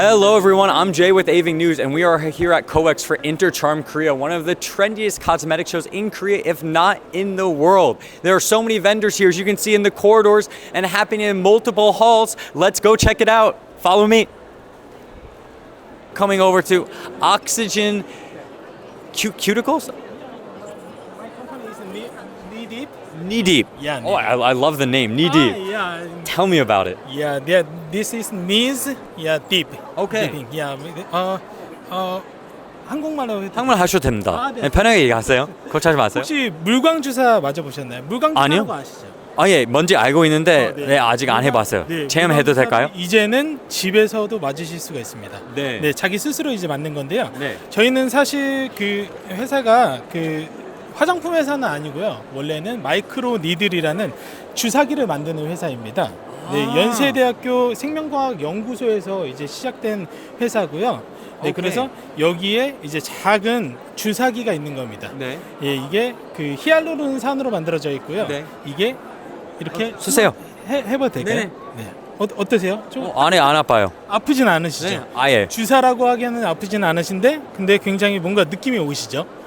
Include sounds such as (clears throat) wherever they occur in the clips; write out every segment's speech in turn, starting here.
Hello, everyone. I'm Jay with Aving News, and we are here at COEX for Intercharm Korea, one of the trendiest cosmetic shows in Korea, if not in the world. There are so many vendors here, as you can see in the corridors, and happening in multiple halls. Let's go check it out. Follow me. Coming over to Oxygen Cu- Cuticles? Knee, knee Deep. Knee Deep. Yeah, Oh, I, I love the name, Knee Deep. Ah, yeah, Tell me about it. yeah. yeah, This is knees. Yeah, deep. Okay. Deeping. Yeah. 어, 어, 한국말로 해도 한국말 하셔도 됩니다. 아, 네. 네, 편하게 얘기하세요. 걱정하지 마세요. 혹시 물광 주사 맞아 보셨나요? 물광 아니요. 아시죠? 아, 예, 뭔지 알고 있는데, 어, 네. 네, 아직 안 해봤어요. 네, 체험해도 될까요? 이제는 집에서도 맞으실 수가 있습니다. 네. 네, 자기 스스로 이제 맞는 건데요. 네. 저희는 사실 그 회사가 그 화장품 회사는 아니고요. 원래는 마이크로 니들이라는 주사기를 만드는 회사입니다. 네, 아. 연세대학교 생명과학 연구소에서 이제 시작된 회사고요. 네, 오케이. 그래서 여기에 이제 작은 주사기가 있는 겁니다. 네. 예, 이게 그 히알루론산으로 만들어져 있고요. 네. 이게 이렇게 어, 쓰세요. 해, 해봐도 될까요? 네네. 네. 어, 어떠세요? 좀 어, 안에 안 아파요. 아프진 않으시죠? 네. 아예. 주사라고 하기에는 아프진 않으신데 근데 굉장히 뭔가 느낌이 오시죠.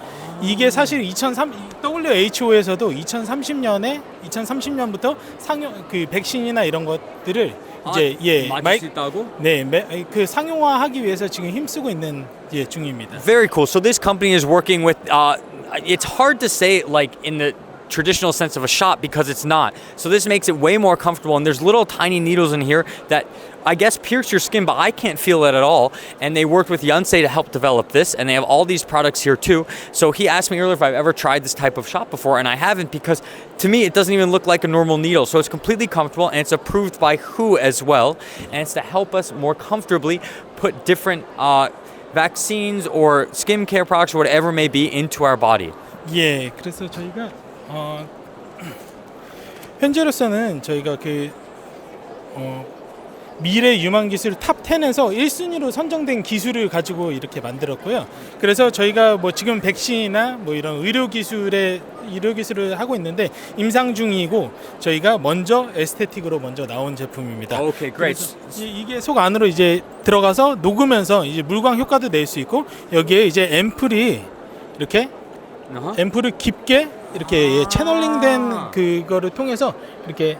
이게 사실 2003 WHO에서도 2030년에 2030년부터 상용 그 백신이나 이런 것들을 이제 예 맞을 마이- 수 있다고? 네, 매- 그 상용화하기 위해서 지금 힘쓰고 있는 예 중입니다. Very cool. So this company is working with. Uh, it's hard to say like in the traditional sense of a shot because it's not. So this makes it way more comfortable. And there's little tiny needles in here that I guess pierce your skin, but I can't feel it at all. And they worked with Yonsei to help develop this, and they have all these products here too. So he asked me earlier if I've ever tried this type of shot before, and I haven't because to me it doesn't even look like a normal needle. So it's completely comfortable, and it's approved by WHO as well, and it's to help us more comfortably put different. Uh, vaccines or skincare products or whatever may be into our body. 예, 그래서 저희가 어, (clears throat) 현재로서는 저희가 그 어, 미래 유망 기술 탑 10에서 1순위로 선정된 기술을 가지고 이렇게 만들었고요. 그래서 저희가 뭐 지금 백신이나 뭐 이런 의료 기술에 의료 기술을 하고 있는데 임상 중이고 저희가 먼저 에스테틱으로 먼저 나온 제품입니다. Okay, great. 그래서 이- 이게 속 안으로 이제 들어가서 녹으면서 이제 물광 효과도 낼 수 있고 여기에 이제 앰플이 이렇게 Uh-huh. 앰플을 깊게 이렇게 예, 채널링된 그거를 통해서 이렇게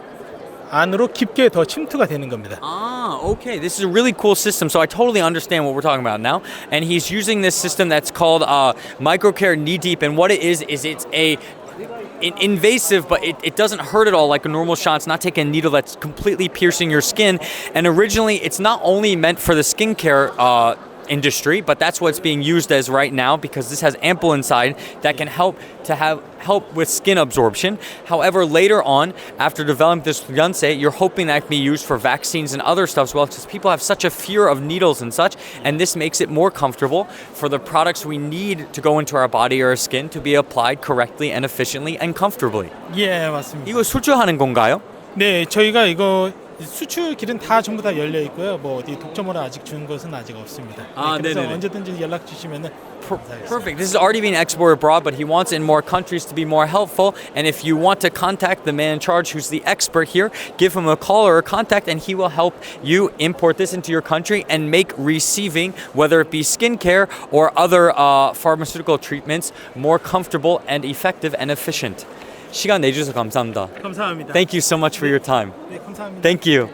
안으로 깊게 더 침투가 되는 겁니다. Ah, okay. This is a really cool system. So I totally understand what we're talking about now. And he's using this system that's called uh, Microcare Knee Deep. And what it is is it's a in- invasive, but it, it doesn't hurt at all like a normal shot. It's not taking a needle that's completely piercing your skin. And originally, it's not only meant for the skincare. Uh, industry but that's what it's being used as right now because this has ample inside that can help to have help with skin absorption however later on after developing this Yonsei you're hoping that can be used for vaccines and other stuff as well because people have such a fear of needles and such and this makes it more comfortable for the products we need to go into our body or our skin to be applied correctly and efficiently and comfortably 예, 맞습니다. 이거 수주하는 건가요? 네, 저희가 이거 수출 길은 다 전부 다 열려 있고요. 뭐 어디 독점으로 아직 준 것은 아직 없습니다. 아, 네, 그래서 네네네. 언제든지 연락 주시면은 감사하겠습니다. Perfect. This is already being exported abroad, but he wants it in more countries to be more helpful. And if you want to contact the man in charge who's the expert here, give him a call or a contact, and he will help you import this into your country and make receiving, whether it be skincare or other uh, pharmaceutical treatments, more comfortable and effective and efficient. 시간 내주셔서 감사합니다. 감사합니다. Thank you so much for your time. 네, 감사합니다. Thank you.